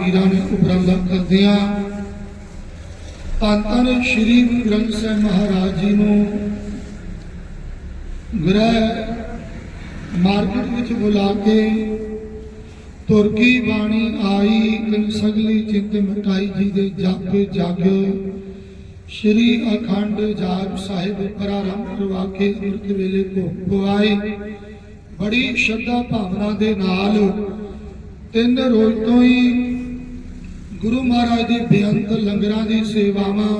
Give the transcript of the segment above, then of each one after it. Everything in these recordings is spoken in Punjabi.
ਵੀਰਾਂ ਨੇ ਉਪਰਾਲਾ ਕਰਦਿਆਂ ਧੰਨ ਧੰਨ ਸ਼੍ਰੀ ਗੁਰੂ ਗ੍ਰੰਥ ਸਾਹਿਬ ਮਹਾਰਾਜ ਜੀ ਨੂੰ ਗ੍ਰਹਿ ਮਾਰਕੀਟ ਵਿੱਚ ਬੁਲਾ ਕੇ ਤੁਰਕੀ ਬਾਣੀ ਆਈ ਤਿਨ ਸਗਲੀ ਚਿੰਤ ਮਟਾਈ ਜੀ ਦੇ ਜਾਪੇ ਜਗ। ਸ਼੍ਰੀ ਅਖੰਡ ਜਾਪ ਸਾਹਿਬ ਪ੍ਰਾਰੰਭ ਕਰਵਾ ਕੇ ਅੰਮ੍ਰਿਤ ਵੇਲੇ ਕੋ ਪਵਾਏ। ਬੜੀ ਸ਼ਰਧਾ ਭਾਵਨਾ ਦੇ ਨਾਲ ਤਿੰਨ ਰੋਜ਼ ਤੋਂ ਹੀ ਗੁਰੂ ਮਹਾਰਾਜ ਦੀ ਬੇਅੰਤ ਲੰਗਰਾਂ ਦੀ ਸੇਵਾਵਾਂ,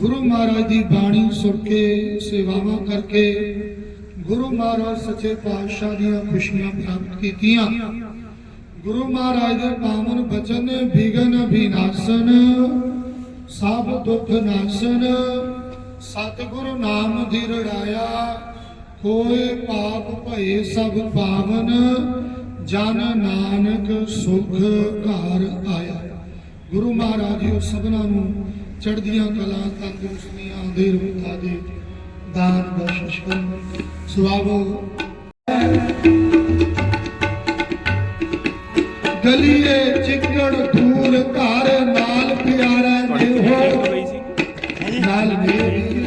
ਗੁਰੂ ਮਹਾਰਾਜ ਦੀ ਬਾਣੀ ਸੁਣ ਕੇ, ਸੇਵਾਵਾਂ ਕਰਕੇ ਗੁਰੂ ਮਹਾਰਾਜ ਸੱਚੇ ਪਾਤਸ਼ਾਹ ਦੀਆਂ ਖੁਸ਼ੀਆਂ ਪ੍ਰਾਪਤ ਕੀਤੀਆਂ। ਗੁਰੂ ਮਹਾਰਾਜ ਦੇ ਪਾਵਨ ਬਚਨ ਨੇ ਵਿਗਨ ਵਿਨਾਸ਼ਨ, ਸਭ ਦੁੱਖ ਨਾਸ਼ਨ, ਸਤਿਗੁਰੂ ਨਾਮ ਦੀ ਰੜਾਇਆ ਹੋਏ ਪਾਪ ਭਏ ਸਭ ਪਾਵਨ। ਜਨ ਨਾਨਕ ਸੁਖ ਘਰ ਆਇਆ। ਗੁਰੂ ਮਹਾਰਾਜ ਜੀ ਸਭਨਾਂ ਨੂੰ ਚੜ੍ਹਦੀਆਂ ਕਲਾ ਤੰਦਰੁਸਤੀਆਂ ਦੇ ਰੂਪਾ ਦੇ ਦਾਨ ਬਖਸ਼ਿਸ਼ ਕਰਨ। ਸੁਆਵੋ ਗਲੀਏ ਚਿੱਕੜ ਧੂਲ ਘਰ ਨਾਲ ਪਿਆਰਾ ਦੇਹੋ। ਨਾਲ ਮੇਰੀ।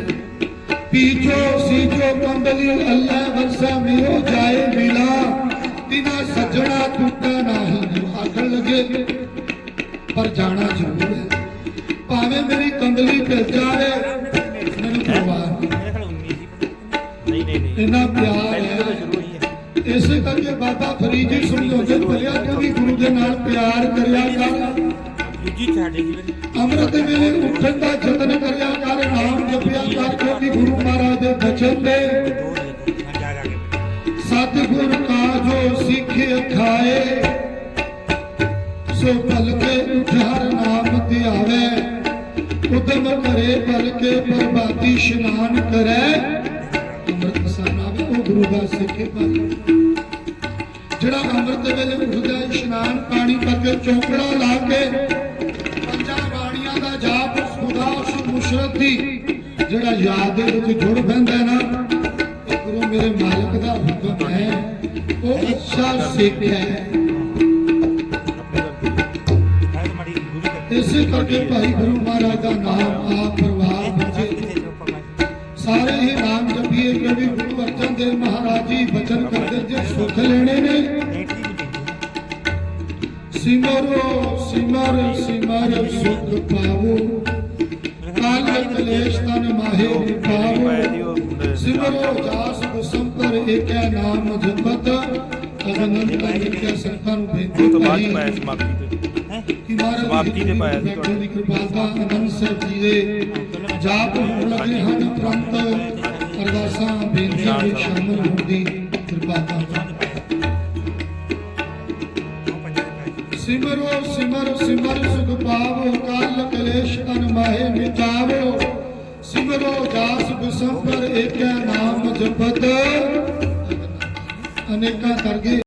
ਪੀਛੋ ਸੀਜੋ ਕੰਬਲੀ ਅੱਲਾ ਵਰਸਾ ਮੇਓ। ਆਖਣ ਪਰ ਜਾਣਾ ਜ਼ਰੂਰ ਹੈ। ਭਾਵੇਂ ਮੇਰੀ ਕੰਬਲੀ ਤੇ ਜਾਏ ਮੈਨੂੰ ਪਰਵਾਹ ਨਹੀਂ। ਨਹੀਂ ਨਹੀਂ ਇੰਨਾ ਪਿਆਰ ਹੈ। ਇਸੇ ਕਰਕੇ ਬਾਬਾ ਫਰੀਦ ਜੀ ਸਮਝਾਉਂਦੇ ਭਲਿਆ ਤੂੰ ਗੁਰੂ ਦੇ ਨਾਲ ਪਿਆਰ ਕਰਿਆ ਕਰ। ਦੂਜੀ ਸਾਡੇ ਜੀ ਅੰਮ੍ਰਿਤ ਵੇਲੇ ਉੱਠਣ ਦਾ ਯਤਨ ਕਰਿਆ ਕਰ, ਨਾਮ ਜਪਿਆ ਕਰ ਕਿਉਂਕਿ ਗੁਰੂ ਮਹਾਰਾਜ ਦੇ ਬਚਨ ਦੇ ਸਤਿਗੁਰ ਕਾ ਜੋ ਸਿੱਖਿਆ ਖਾਏ। ਸੋ ਪਲ ਕੇ ਨਾਮ ਧਿਆਵੇ ਉਦਮ ਕਰੇ ਪਲ ਕੇ ਇਸ਼ਨਾਨ ਕਰੇ। ਅੰਮ੍ਰਿਤ ਸਾਨਾ ਵੀ ਉਹ ਗੁਰੂ ਦਾ ਸਿੱਖੇ ਪਰ ਜਿਹੜਾ ਅੰਮ੍ਰਿਤ ਵੇਲੇ ਉੱਠਦਾ ਇਸ਼ਨਾਨ ਪਾਣੀ ਕਰਕੇ ਚੌਂਕੜਾ ਲਾ ਕੇ, ਪੰਜਾਂ ਬਾਣੀਆਂ ਦਾ ਜਾਪ ਖੁਦਾ ਉਸ ਮੁਸ਼ਰਤ ਦੀ ਜਿਹੜਾ ਯਾਦ ਦੇ ਵਿੱਚ ਜੁੜ ਪੈਂਦਾ ਨਾ ਗੁਰੂ ਮੇਰੇ ਮਾਲਕ ਦਾ ਹੁਕਮ ਹੈ। ਉਹ ਅੱਛਾ ਸਿੱਖ ਹੈ। ਇਸੇ ਕਰਕੇ ਭਾਈ ਗੁਰੂ ਮਹਾਰਾਜ ਦਾ ਨਾਮ ਆਪ ਪਰਿਵਾਰ ਬੱਚੇ। ਸਾਰੇ ਹੀ ਨਾਮ ਜਪੀਏ ਕਿਉਂਕਿ ਗੁਰੂ ਅਰਜਨ ਦੇਵ ਮਹਾਰਾਜ ਜੀ ਬਚਨ ਕਰਦੇ ਜੇ ਸੁਖ ਲੈਣੇ ਨੇ। ਸਿਮਰੋ, ਸਿਮਰ ਸਿਮਰ ਸੁਖ ਪਾਵੋ। ਕਾਲ ਕਲੇਸ਼ ਤਨ ਮਾਹੇ ਪਾਵੋ ਸਿਮਰੋ ਜਾਸ ਸੰਪਰ ਏਕੈ ਨਾਮ ਜਪਤ ਅਗਨੰਤ ਨਿਤਿਆ ਸੰਤਾਂ ਨੂੰ ਬੇਨਤੀ ਤੋਂ ਬਾਅਦ ਕਰੀ ਪਾਇਆ ਸਮਾਪਤੀ ਤੇ ਕਿ ਮਹਾਰਾਜ ਸਮਾਪਤੀ ਤੇ ਪਾਇਆ ਸੀ ਬੈਠੇ ਦੀ ਕਿਰਪਾਲਤਾ ਅਨੰਦ ਸਾਹਿਬ ਜੀ ਦੇ। ਜਾਪ ਹੋਣ ਲੱਗੇ ਹਨ ਤੁਰੰਤ ਅਰਦਾਸਾਂ ਬੇਨਤੀਆਂ ਵਿੱਚ ਸ਼ਾਮਲ ਹੋਣ ਦੀ ਕਿਰਪਾਲਤਾ ਸਿਮਰੋ ਸਿਮਰ ਸਿਮਰ ਸੁਖ ਪਾਵੋ ਕਾਲ ਕਲੇਸ਼ ਤਨ ਮਾਹੇ ਮਿਟਾਵੋ। ਸਿਮਰੋ ਜਾਸ ਬਿਸੰਪਰ ਏਕੈ ਨਾਮ ਜਪਤ। ਅਨੇਕਾਂ ਕਰਗੇ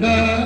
God.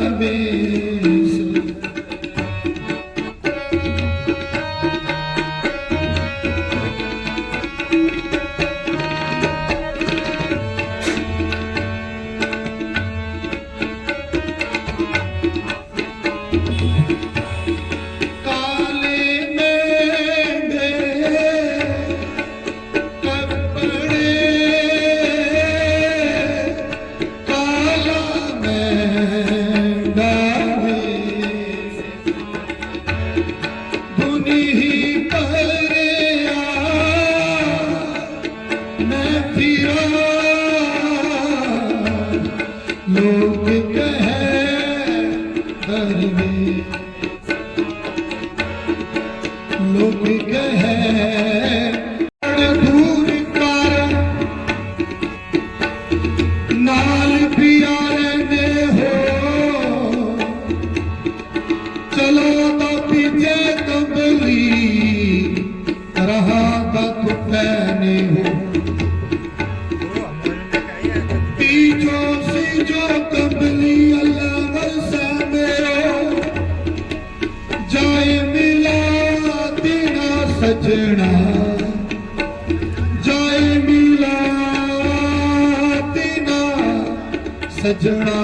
ਸਜਣਾ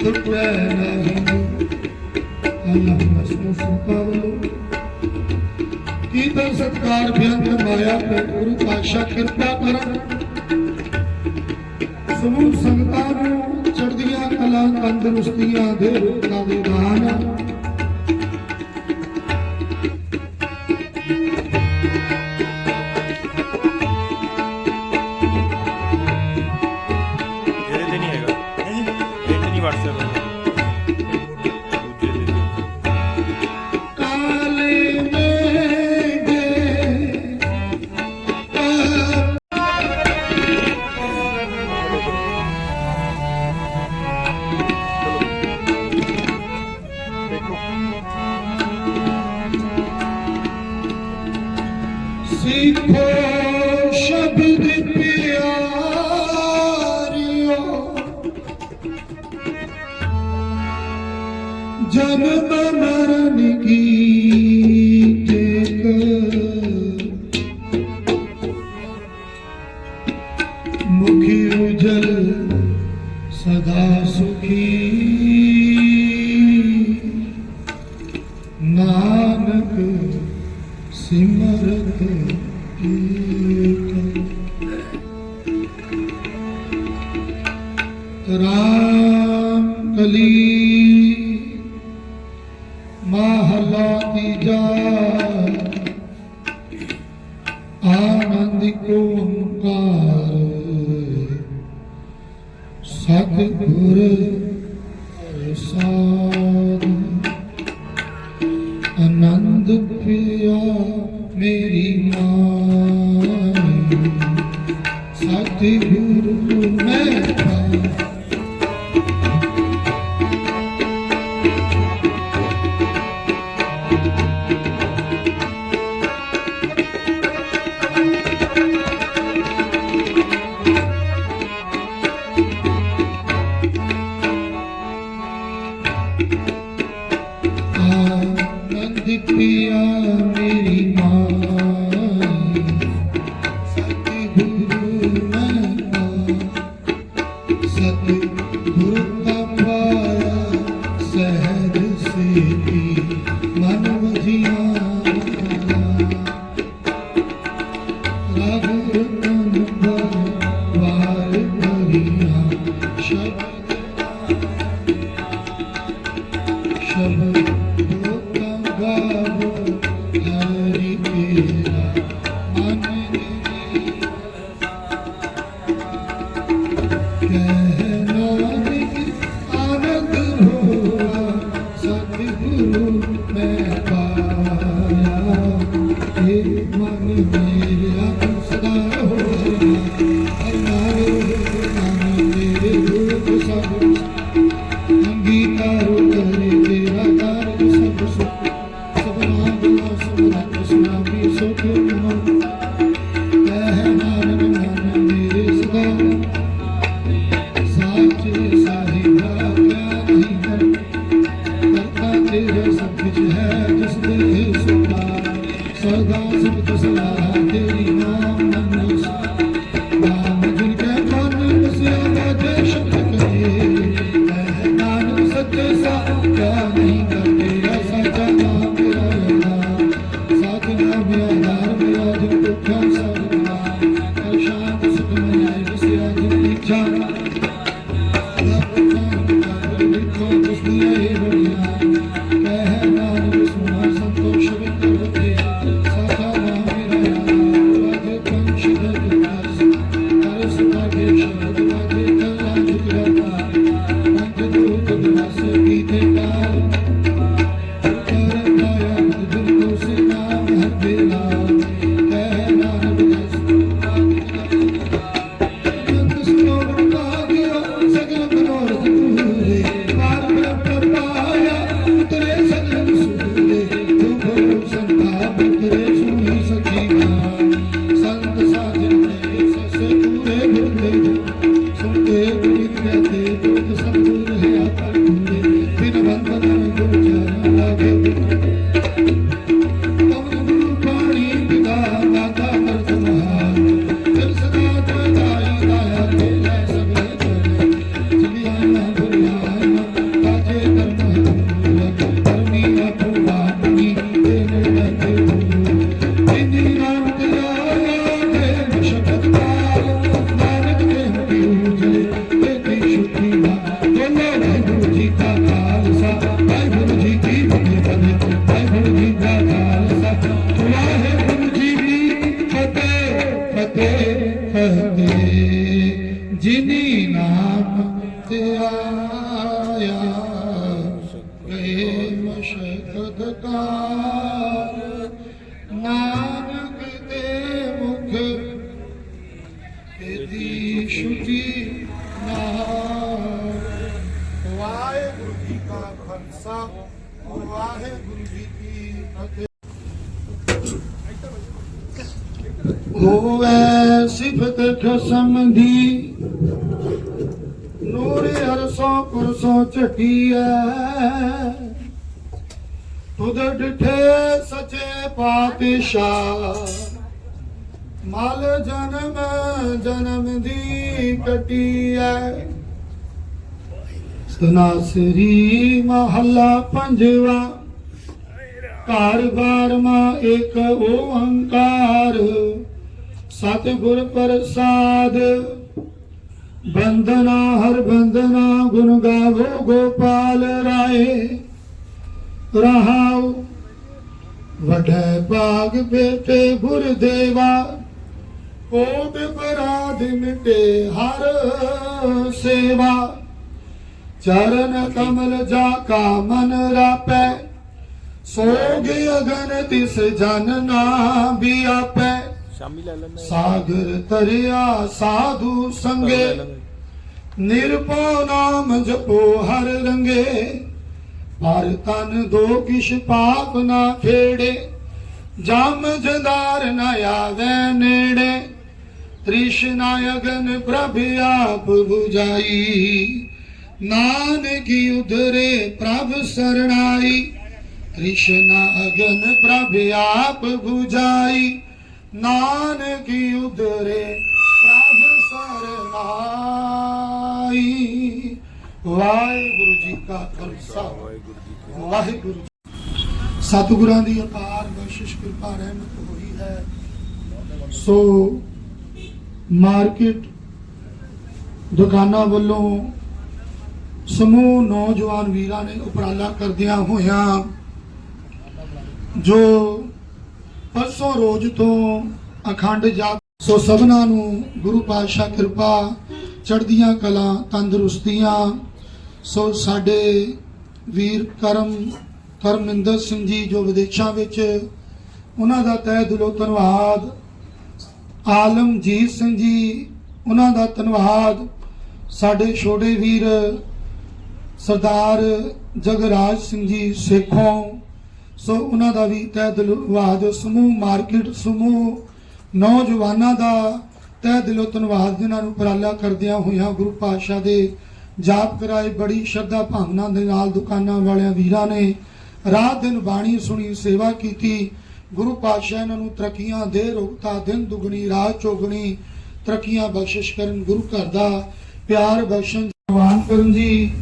ਟੁੱਟੇ ਨਹੀਂ। ਅੱਲਾਹ ਰਸੂਲ ਸੁਭਾਵਲੋ ਕੀਰਤਨ ਸਤਕਾਰ ਬਿਆੰਤ ਮਾਇਆ ਤੇ ਗੁਰੂ ਪਾਤਸ਼ਾਹ ਕਿਰਪਾ ਕਰਨ। ਸਮੂਹ ਸੰਗਤਾਂ ਨੂੰ ਚੜ੍ਹਦੀਆਂ ਕਲਾ ਤੰਦਰੁਸਤੀਆਂ ਦੇ ਰੂਪਾਂ ਦੇ ਦਾਨ ਸਿੱਖੋ ਸ਼ਬਦ ਪਿਆਰਿਓ। ਜਨਮ ਮਰਨ ਕੀ ਮੁਖੀ ਉਜਲ ਸਦਾ ਸੁਖੀ। ਨਾਨਕ ਸਿਮਰਤ ਏਕ ਰਾਮ ਕਲੀ ਮਹਲਾ ਤੀਜਾ ਆਨੰਦ ਕੋ ਓੰਕਾਰ ਸਤਿਗੁਰ ਰਸਾ ਆਨੰਦ ਪਿਆ ਮੇਰੀ ਮਾਈ ਸਤ ਗੁਰੂ ਮਨਾ ਸਤ Santa ਸਰਕਾਰ। ਨਾਨਕ ਦੇ ਮੁਖ ਇਹਦੀ ਸ਼ੁਚੀ ਨਾਮ ਵਾਹਿਗੁਰੂ ਜੀ ਕਾ ਖਾਲਸਾ, ਵਾਹਿਗੁਰੂ ਜੀ ਕੀ ਫਤਿਹ। ਹੋਵੇ ਸਿਫਤ ਖਸਮ ਦੀ ਨੂਰ ਅਰਸੋਂ ਕੁਰਸੋਂ ਝਟੀਐ। ਖੁਦ ਡਿਠੇ ਸਚੇ ਪਾਤਸ਼ਾਹ। ਮਲ ਜਨਮ ਜਨਮ ਦੀ ਕਟੀਐ। ਸਨਾਸਰੀ ਮਹੱਲਾ ਪੰਜਵਾ। ਘਰ ਬਾਰਮਾ ਇੱਕ ਓੰਕਾਰ। ਸਤਿਗੁਰ ਪ੍ਰਸਾਦ। ਬੰਦਨਾ ਹਰ ਬੰਦਨਾ ਗੁਣ ਗਾਵੋ ਗੋਪਾਲ ਰਾਏ। ਰਹਾਉ। ਵਡੈ ਬਾਗ ਬੇਟੇ ਗੁਰਦੇਵਾ ਕੋਟ ਬਰਾਦ ਮਿਟੇ ਹਰ ਸੇਵਾ। ਚਰਨ ਕਮਲ ਜਾ ਕਾ ਮਨ ਰਾਪੈ। ਸੋਗ ਅਗਨ ਤਿਸ ਜਨ ਨਾ ਲੈ ਲੈਣਾ ਸਾਗਰ ਤਰਿਆ ਸਾਧੂ ਸੰਗੇ। ਨਿਰਭਉ ਨਾਮ ਜਪੋ ਹਰ ਰੰਗੇ। ਪਰ ਤਨ ਦੋ ਕਿਛ ਪਾਪ ਨਾ ਖੇੜੇ, ਜਮ ਜੰਦਾਰ ਨ ਆਵੇ ਨੇੜੇ। ਤ੍ਰਿਸ਼ਨਾ ਅਗਨ ਪ੍ਰਭ ਆਪ 부ਝਾਈ, ਨਾਨਕੀ ਉਧਰੇ ਪ੍ਰਭ ਸਰਣਾਈ। ਤ੍ਰਿਸ਼ਨਾ ਅਗਨ ਪ੍ਰਭ ਆਪ 부ਝਾਈ, ਨਾਨਕੀ ਉਧਰੇ ਪ੍ਰਭ ਸਰਨਾਈ ਵਾਹਿਗੁਰੂ ਜੀ ਕਾ ਖਾਲਸਾ। ਵਾਹਿਗੁਰੂ ਸਤਿਗੁਰਾਂ ਦੀ ਅਪਾਰ ਬਖਸ਼ਿਸ਼ ਕਿਰਪਾ ਰਹਿਮਤ ਹੋਈ ਹੈ। ਸੋ ਮਾਰਕੀਟ ਦੁਕਾਨਾਂ ਵੱਲੋਂ ਸਮੂਹ ਨੌਜਵਾਨ ਵੀਰਾਂ ਨੇ ਉਪਰਾਲਾ ਕਰਦਿਆਂ ਹੋਇਆਂ ਜੋ ਪਰਸੋਂ ਰੋਜ਼ ਤੋਂ ਅਖੰਡ ਜਾਪ ਸੋ ਸਭਨਾਂ ਨੂੰ ਗੁਰੂ ਪਾਤਸ਼ਾਹ ਕਿਰਪਾ ਚੜ੍ਹਦੀਆਂ ਕਲਾ ਤੰਦਰੁਸਤੀਆਂ, ਸੋ ਸਾਡੇ ਵੀਰ ਕਰਮ ਕਰਮਿੰਦਰ ਸਿੰਘ ਜੀ ਜੋ ਵਿਦੇਸ਼ਾਂ ਵਿੱਚ ਉਹਨਾਂ ਦਾ ਤਹਿ ਦਿਲੋਂ ਧੰਨਵਾਦ। ਆਲਮਜੀਤ ਸਿੰਘ ਜੀ, ਉਹਨਾਂ ਦਾ ਧੰਨਵਾਦ। ਸਾਡੇ ਛੋਟੇ ਵੀਰ ਸਰਦਾਰ ਜਗਰਾਜ ਸਿੰਘ ਜੀ ਸੇਖੋਂ, ਸੋ ਉਹਨਾਂ ਦਾ ਵੀ ਤਹਿ ਦਿਲੋਂ ਧੰਨਵਾਦ ਸਮੂਹ ਮਾਰਕੀਟ ਸਮੂਹ ਨੌਜਵਾਨਾਂ ਦਾ ਤਹਿ ਦਿਲੋਂ ਧੰਨਵਾਦ, ਜਿਨ੍ਹਾਂ ਨੂੰ ਉਪਰਾਲਾ ਕਰਦਿਆਂ ਹੋਇਆਂ ਗੁਰੂ ਪਾਤਸ਼ਾਹ ਦੇ ਜਾਪ ਕਰਾਏ, ਬੜੀ ਸ਼ਰਧਾ ਭਾਵਨਾ ਦੇ ਨਾਲ ਦੁਕਾਨਾਂ ਵਾਲਿਆਂ ਵੀਰਾਂ ਨੇ ਰਾਤ ਦਿਨ ਬਾਣੀ ਸੁਣੀ, ਸੇਵਾ ਕੀਤੀ। ਗੁਰੂ ਪਾਤਸ਼ਾਹ ਇਹਨਾਂ ਨੂੰ ਤਰੱਕੀਆਂ ਦੇ ਰੋਗਤਾ ਦਿਨ ਦੁਗਣੀ, ਰਾਤ ਚੌਗਣੀ ਤਰੱਕੀਆਂ ਬਖਸ਼ਿਸ਼ ਕਰਨ, ਗੁਰੂ ਘਰ ਦਾ ਪਿਆਰ ਬਖਸ਼ਣ ਜਵਾਨ ਕਰਨ ਜੀ।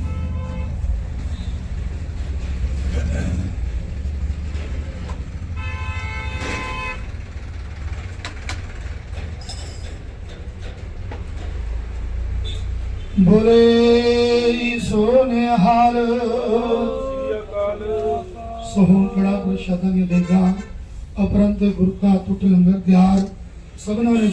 ਬੋਲੇ ਸੋਨੇ ਸੋਹਣ ਕੜਾ ਪ੍ਰਸ਼ਾਦਾਂ ਦੀਆਂ ਦੇਗਾ ਅਪਰੰਤ ਗੁਰੂ ਕਾ ਟੁੱਟ ਲੰਗਰ ਤਿਆਰ। ਸਭਨਾਂ ਨੇ